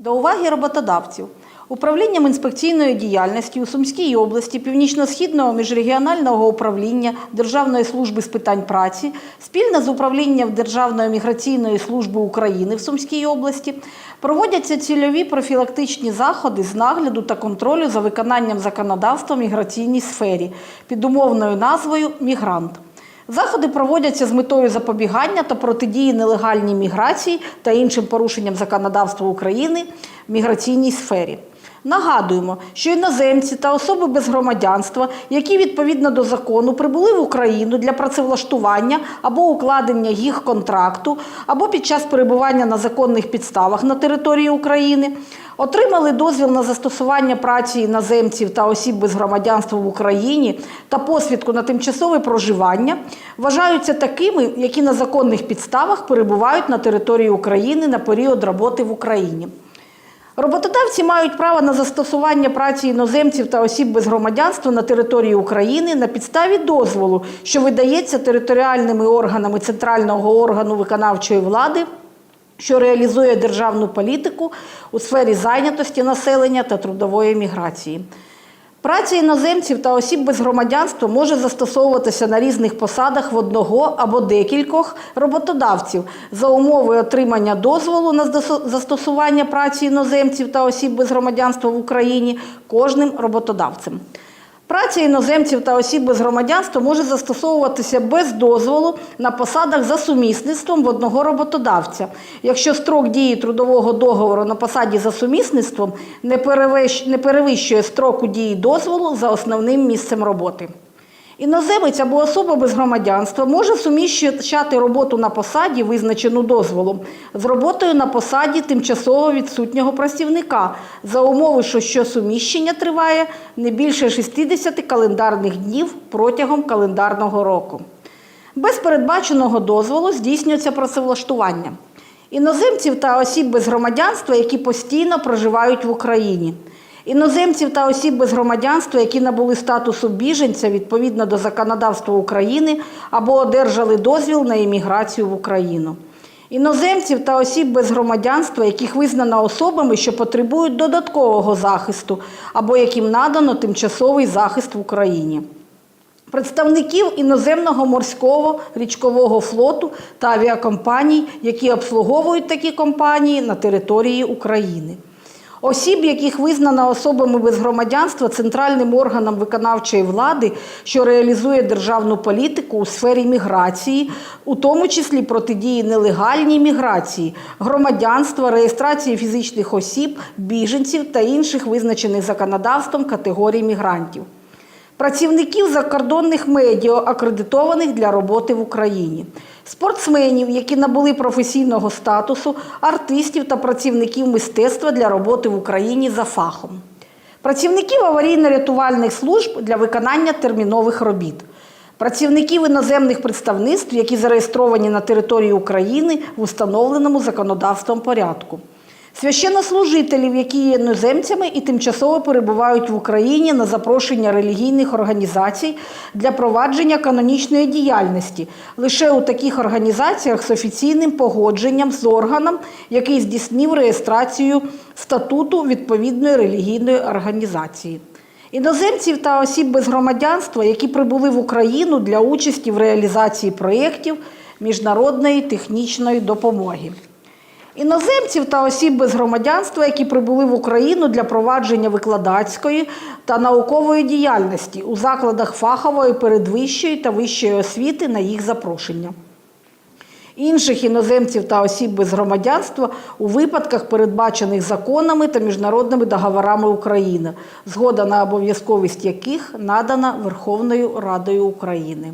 До уваги роботодавців. Управлінням інспекційної діяльності у Сумській області Північно-Східного міжрегіонального управління Державної служби з питань праці спільно з управлінням Державної міграційної служби України в Сумській області проводяться цільові профілактичні заходи з нагляду та контролю за виконанням законодавства в міграційній сфері під умовною назвою Мігрант. Заходи проводяться з метою запобігання та протидії нелегальній міграції та іншим порушенням законодавства України в міграційній сфері. Нагадуємо, що іноземці та особи без громадянства, які відповідно до закону прибули в Україну для працевлаштування або укладення їх контракту, або під час перебування на законних підставах на території України, отримали дозвіл на застосування праці іноземців та осіб без громадянства в Україні та посвідку на тимчасове проживання, вважаються такими, які на законних підставах перебувають на території України на період роботи в Україні. Роботодавці мають право на застосування праці іноземців та осіб без громадянства на території України на підставі дозволу, що видається територіальними органами центрального органу виконавчої влади, що реалізує державну політику у сфері зайнятості населення та трудової міграції. Праця іноземців та осіб без громадянства може застосовуватися на різних посадах в одного або декількох роботодавців за умови отримання дозволу на застосування праці іноземців та осіб без громадянства в Україні кожним роботодавцем. Праця іноземців та осіб без громадянства може застосовуватися без дозволу на посадах за сумісництвом в одного роботодавця, якщо строк дії трудового договору на посаді за сумісництвом не перевищ- перевищує строку дії дозволу за основним місцем роботи. Іноземець або особа без громадянства може суміщати роботу на посаді, визначену дозволом, з роботою на посаді тимчасово відсутнього працівника за умови, що, що суміщення триває не більше 60 календарних днів протягом календарного року. Без передбаченого дозволу здійснюється працевлаштування іноземців та осіб без громадянства, які постійно проживають в Україні. Іноземців та осіб без громадянства, які набули статусу біженця відповідно до законодавства України або одержали дозвіл на імміграцію в Україну. Іноземців та осіб без громадянства, яких визнано особами, що потребують додаткового захисту або яким надано тимчасовий захист в Україні представників іноземного морського річкового флоту та авіакомпаній, які обслуговують такі компанії на території України. Осіб, яких визнано особами без громадянства центральним органом виконавчої влади, що реалізує державну політику у сфері міграції, у тому числі протидії нелегальній міграції, громадянства, реєстрації фізичних осіб, біженців та інших визначених законодавством категорій мігрантів. Працівників закордонних медіа, акредитованих для роботи в Україні, спортсменів, які набули професійного статусу, артистів та працівників мистецтва для роботи в Україні за фахом, працівників аварійно-рятувальних служб для виконання термінових робіт. Працівників іноземних представництв, які зареєстровані на території України в установленому законодавством порядку священнослужителів, які є іноземцями і тимчасово перебувають в Україні на запрошення релігійних організацій для провадження канонічної діяльності лише у таких організаціях з офіційним погодженням з органом, який здійснив реєстрацію статуту відповідної релігійної організації. Іноземців та осіб без громадянства, які прибули в Україну для участі в реалізації проєктів міжнародної технічної допомоги. Іноземців та осіб без громадянства, які прибули в Україну для провадження викладацької та наукової діяльності у закладах фахової, передвищої та вищої освіти на їх запрошення. Інших іноземців та осіб без громадянства у випадках, передбачених законами та міжнародними договорами України, згода на обов'язковість яких надана Верховною Радою України.